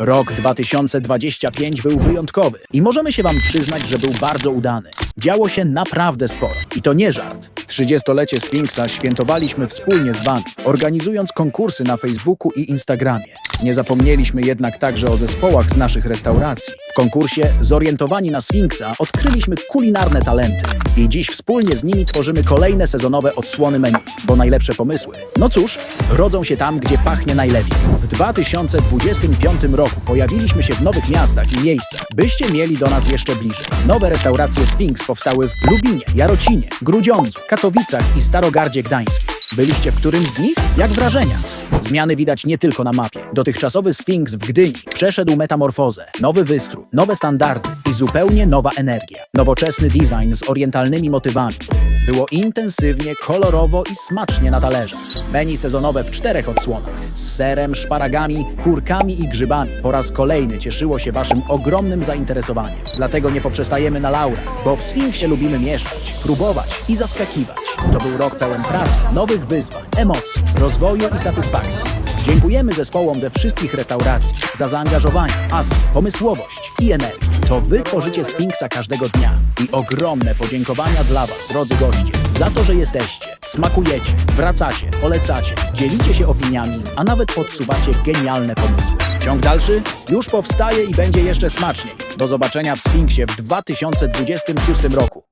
Rok 2025 był wyjątkowy i możemy się Wam przyznać, że był bardzo udany. Działo się naprawdę sporo. I to nie żart. 30-lecie Sfinksa świętowaliśmy wspólnie z Wami, organizując konkursy na Facebooku i Instagramie. Nie zapomnieliśmy jednak także o zespołach z naszych restauracji. W konkursie Zorientowani na Sfinksa odkryliśmy kulinarne talenty i dziś wspólnie z nimi tworzymy kolejne sezonowe odsłony menu, bo najlepsze pomysły, no cóż, rodzą się tam, gdzie pachnie najlepiej. W 2025 roku pojawiliśmy się w nowych miastach i miejscach, byście mieli do nas jeszcze bliżej. Nowe restauracje Sfinks powstały w Lubinie, Jarocinie, Grudziądzu, Katowicach i Starogardzie Gdańskim. Byliście w którymś z nich? Jak wrażenia? Zmiany widać nie tylko na mapie. Dotychczasowy Sfinks w Gdyni przeszedł metamorfozę, nowy wystrój, nowe standardy i zupełnie nowa energia. Nowoczesny design z orientalnymi motywami. Było intensywnie, kolorowo i smacznie na talerze. Menu sezonowe w czterech odsłonach. Z serem, szparagami, kurkami i grzybami. Po raz kolejny cieszyło się Waszym ogromnym zainteresowaniem. Dlatego nie poprzestajemy na laurach, bo w Sfinksie lubimy mieszać, próbować i zaskakiwać. To był rok pełen pracy, nowych wyzwań, emocji, rozwoju i satysfakcji. Dziękujemy zespołom ze wszystkich restauracji za zaangażowanie, pasję, pomysłowość i energię. To Wy tworzycie Sfinksa każdego dnia. I ogromne podziękowania dla Was, drodzy goście, za to, że jesteście, smakujecie, wracacie, polecacie, dzielicie się opiniami, a nawet podsuwacie genialne pomysły. Ciąg dalszy już powstaje i będzie jeszcze smaczniej. Do zobaczenia w Sfinksie w 2026 roku.